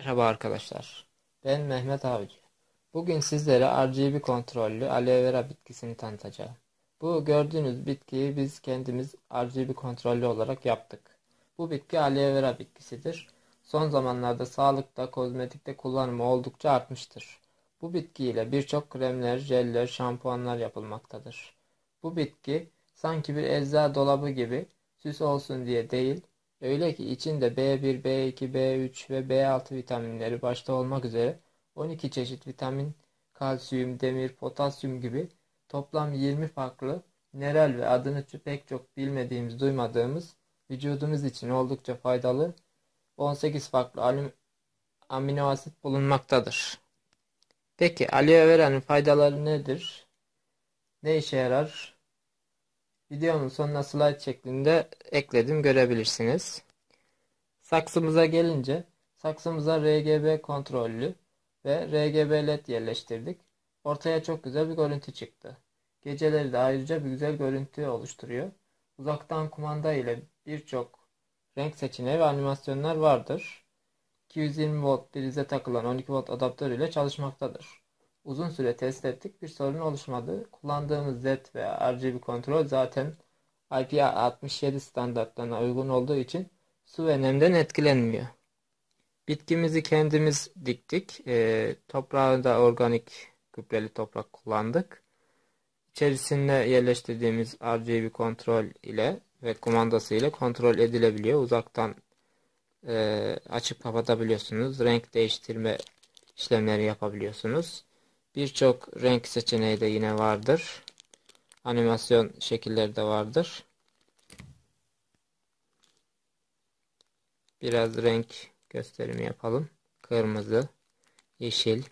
Merhaba arkadaşlar. Ben Mehmet Avcı. Bugün sizlere RGB kontrollü aloe vera bitkisini tanıtacağım. Bu gördüğünüz bitkiyi biz kendimiz RGB kontrollü olarak yaptık. Bu bitki aloe vera bitkisidir. Son zamanlarda sağlıkta, kozmetikte kullanımı oldukça artmıştır. Bu bitki ile birçok kremler, jeller, şampuanlar yapılmaktadır. Bu bitki sanki bir eczacı dolabı gibi süs olsun diye değil, Öyle ki içinde B1, B2, B3 ve B6 vitaminleri başta olmak üzere 12 çeşit vitamin, kalsiyum, demir, potasyum gibi toplam 20 farklı mineral ve adını pek çok bilmediğimiz, duymadığımız vücudumuz için oldukça faydalı 18 farklı amino asit bulunmaktadır. Peki aloe vera'nın faydaları nedir? Ne işe yarar? Videonun sonuna slide şeklinde ekledim görebilirsiniz. Saksımıza gelince saksımıza RGB kontrollü ve RGB led yerleştirdik. Ortaya çok güzel bir görüntü çıktı. Geceleri de ayrıca bir güzel görüntü oluşturuyor. Uzaktan kumanda ile birçok renk seçeneği ve animasyonlar vardır. 220 volt prize takılan 12 volt adaptör ile çalışmaktadır. Uzun süre test ettik. Bir sorun oluşmadı. Kullandığımız Z veya RGB kontrol zaten IP67 standartlarına uygun olduğu için su ve nemden etkilenmiyor. Bitkimizi kendimiz diktik. E, toprağı da organik gübreli toprak kullandık. İçerisinde yerleştirdiğimiz RGB kontrol ile ve kumandası ile kontrol edilebiliyor. Uzaktan e, açıp kapatabiliyorsunuz. Renk değiştirme işlemleri yapabiliyorsunuz. Birçok renk seçeneği de yine vardır. Animasyon şekilleri de vardır. Biraz renk gösterimi yapalım. Kırmızı, yeşil,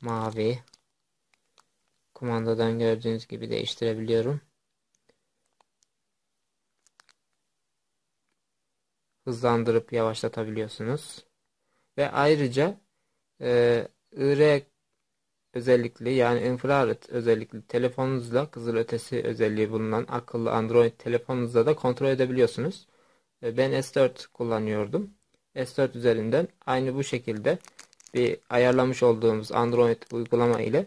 mavi. Kumandadan gördüğünüz gibi değiştirebiliyorum. Hızlandırıp yavaşlatabiliyorsunuz. Ve ayrıca e, IR özellikli yani infrared özellikli telefonunuzla kızıl ötesi özelliği bulunan akıllı Android telefonunuzla da kontrol edebiliyorsunuz. Ben S4 kullanıyordum. S4 üzerinden aynı bu şekilde bir ayarlamış olduğumuz Android uygulama ile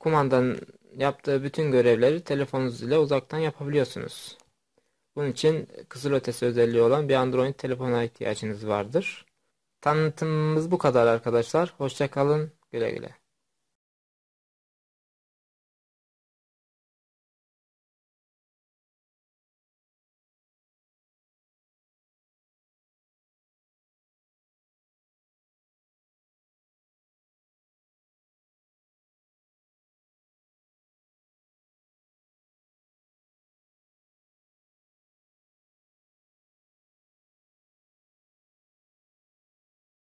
kumandanın yaptığı bütün görevleri telefonunuz ile uzaktan yapabiliyorsunuz. Bunun için kızıl ötesi özelliği olan bir Android telefona ihtiyacınız vardır. Tanıtımımız bu kadar arkadaşlar. Hoşçakalın. Güle güle.